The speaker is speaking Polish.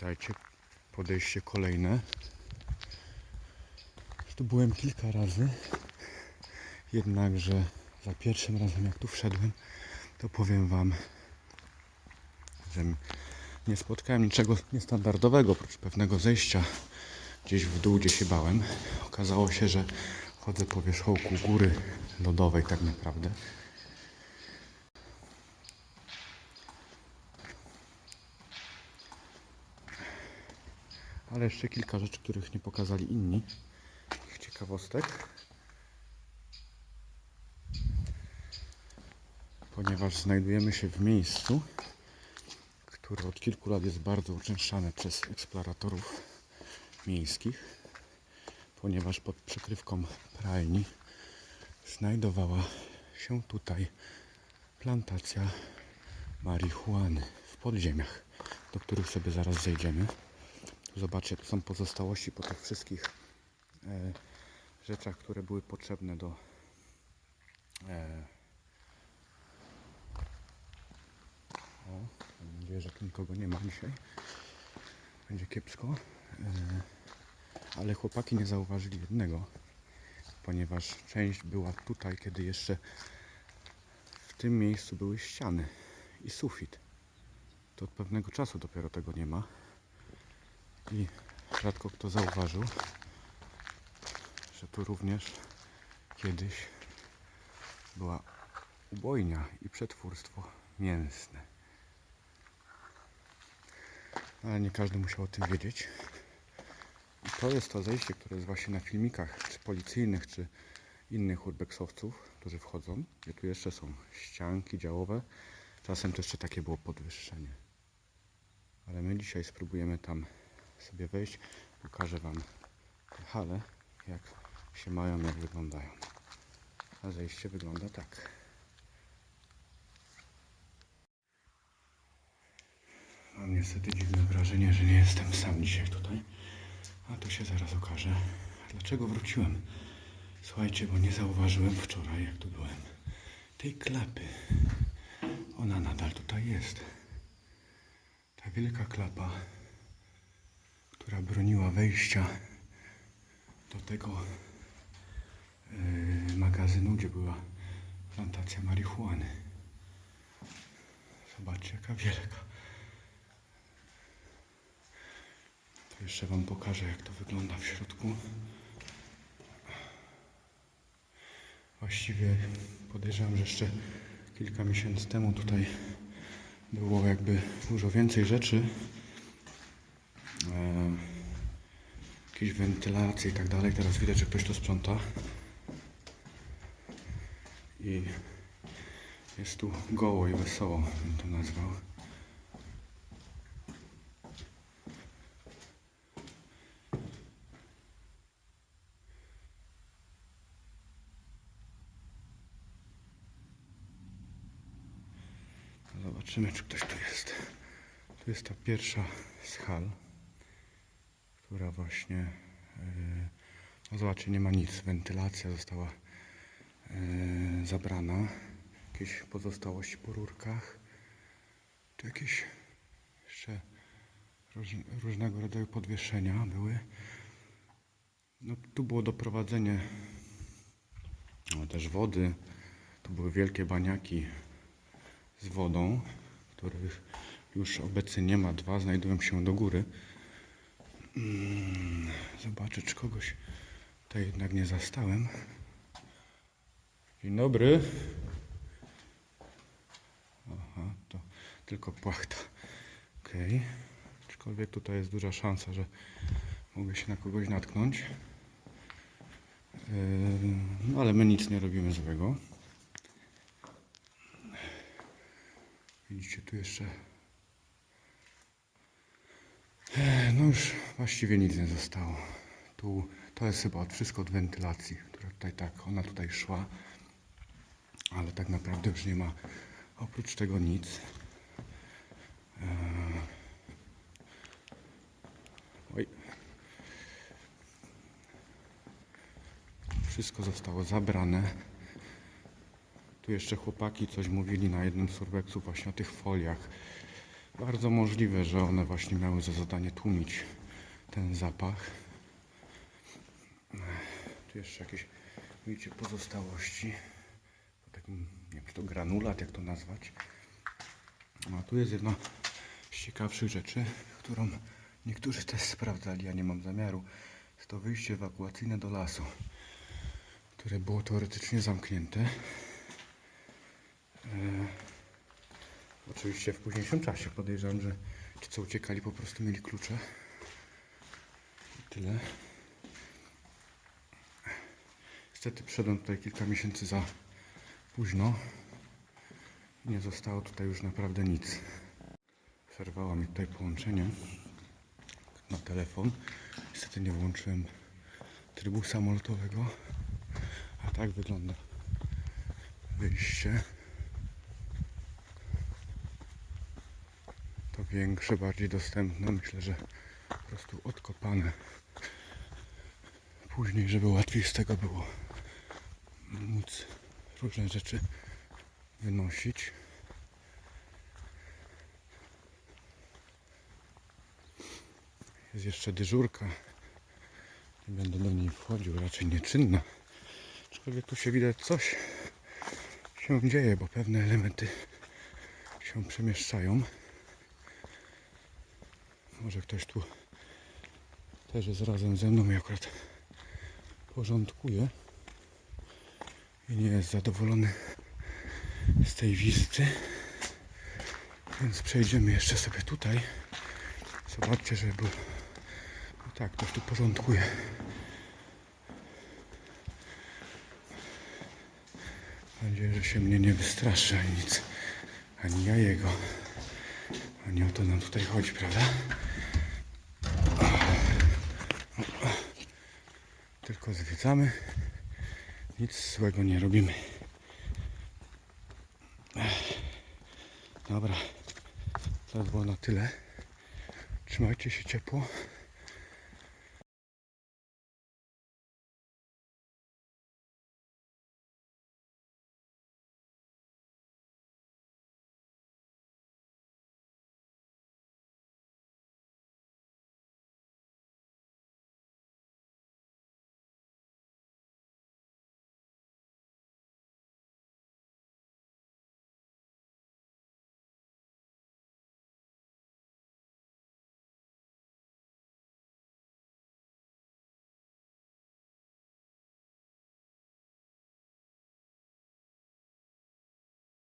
Witajcie. Podejście kolejne. Tu byłem kilka razy. Jednakże za pierwszym razem jak tu wszedłem, to powiem Wam, że nie spotkałem niczego niestandardowego, oprócz pewnego zejścia gdzieś w dół, gdzie się bałem. Okazało się, że chodzę po wierzchołku góry lodowej tak naprawdę. Ale jeszcze kilka rzeczy, których nie pokazali inni. Takich ciekawostek. Ponieważ znajdujemy się w miejscu, które od kilku lat jest bardzo uczęszczane przez eksploratorów miejskich, ponieważ pod przykrywką pralni znajdowała się tutaj plantacja marihuany w podziemiach, do których sobie zaraz zejdziemy. Zobaczcie, tu są pozostałości po tych wszystkich e, rzeczach, które były potrzebne do e, o, mam nadzieję, że tu nikogo nie ma dzisiaj. Będzie kiepsko. E, ale chłopaki nie zauważyli jednego, ponieważ część była tutaj, kiedy jeszcze w tym miejscu były ściany i sufit. To od pewnego czasu dopiero tego nie ma i rzadko kto zauważył, że tu również kiedyś była ubojnia i przetwórstwo mięsne. Ale nie każdy musiał o tym wiedzieć. I to jest to zejście, które jest właśnie na filmikach, czy policyjnych, czy innych urbexowców, którzy wchodzą, gdzie tu jeszcze są ścianki działowe. Czasem to jeszcze takie było podwyższenie. Ale my dzisiaj spróbujemy tam sobie wejść. Pokażę Wam te hale, jak się mają, jak wyglądają. A zejście wygląda tak. Mam niestety dziwne wrażenie, że nie jestem sam dzisiaj tutaj. A to się zaraz okaże. Dlaczego wróciłem? Słuchajcie, bo nie zauważyłem wczoraj, jak tu byłem, tej klapy. Ona nadal tutaj jest. Ta wielka klapa, która broniła wejścia do tego yy, magazynu, gdzie była plantacja marihuany. Zobaczcie, jaka wielka. To jeszcze Wam pokażę, jak to wygląda w środku. Właściwie podejrzewam, że jeszcze kilka miesięcy temu tutaj było jakby dużo więcej rzeczy. Jakieś wentylacje i tak dalej. Teraz widać, że ktoś to sprząta. I jest tu goło i wesoło, bym to nazwał. Zobaczymy, czy ktoś tu jest. Tu jest ta pierwsza z hal, która właśnie. Yy, no zobaczcie, nie ma nic. Wentylacja została yy, zabrana. Jakieś pozostałości po rurkach. Tu jakieś jeszcze róż, różnego rodzaju podwieszenia były. No, tu było doprowadzenie no, też wody. Tu były wielkie baniaki z wodą, których już obecnie nie ma. Dwa znajdują się do góry. Mm, Zobaczę, czy kogoś tutaj jednak nie zastałem. Dzień dobry. Aha, to tylko płachta. Okej. Aczkolwiek tutaj jest duża szansa, że mogę się na kogoś natknąć. Yy, No ale my nic nie robimy złego. Widzicie tu jeszcze. No już właściwie nic nie zostało. Tu to jest chyba wszystko od wentylacji, która tutaj tak, ona tutaj szła. Ale tak naprawdę już nie ma oprócz tego nic. E, Oj. Wszystko zostało zabrane. Tu jeszcze chłopaki coś mówili na jednym urbexów właśnie o tych foliach. Bardzo możliwe, że one właśnie miały za zadanie tłumić ten zapach. Tu jeszcze jakieś, widzicie, pozostałości. Nie wiem, czy to granulat, jak to nazwać. A tu jest jedna z ciekawszych rzeczy, którą niektórzy też sprawdzali, ja nie mam zamiaru. Jest to wyjście ewakuacyjne do lasu, które było teoretycznie zamknięte. Oczywiście w późniejszym czasie podejrzewam, że ci co uciekali po prostu mieli klucze. I tyle. Niestety przyszedłem tutaj kilka miesięcy za późno. Nie zostało tutaj już naprawdę nic. Przerwało mi tutaj połączenie na telefon. Niestety nie włączyłem trybu samolotowego. A tak wygląda wyjście. Większe, bardziej dostępne. Myślę, że po prostu odkopane. Później, żeby łatwiej z tego było móc różne rzeczy wynosić. Jest jeszcze dyżurka. Nie będę do niej wchodził, raczej nieczynna. Aczkolwiek tu się widać coś się dzieje, bo pewne elementy się przemieszczają. Może ktoś tu też jest razem ze mną i akurat porządkuje i nie jest zadowolony z tej wizyty. Więc przejdziemy jeszcze sobie tutaj. Zobaczcie, że był. No tak, ktoś tu porządkuje. Mam nadzieję, że się mnie nie wystraszy ani nic, ani ja jego. Nie o to nam tutaj chodzi, prawda? Tylko zwiedzamy. Nic złego nie robimy. Dobra. To było na tyle. Trzymajcie się ciepło.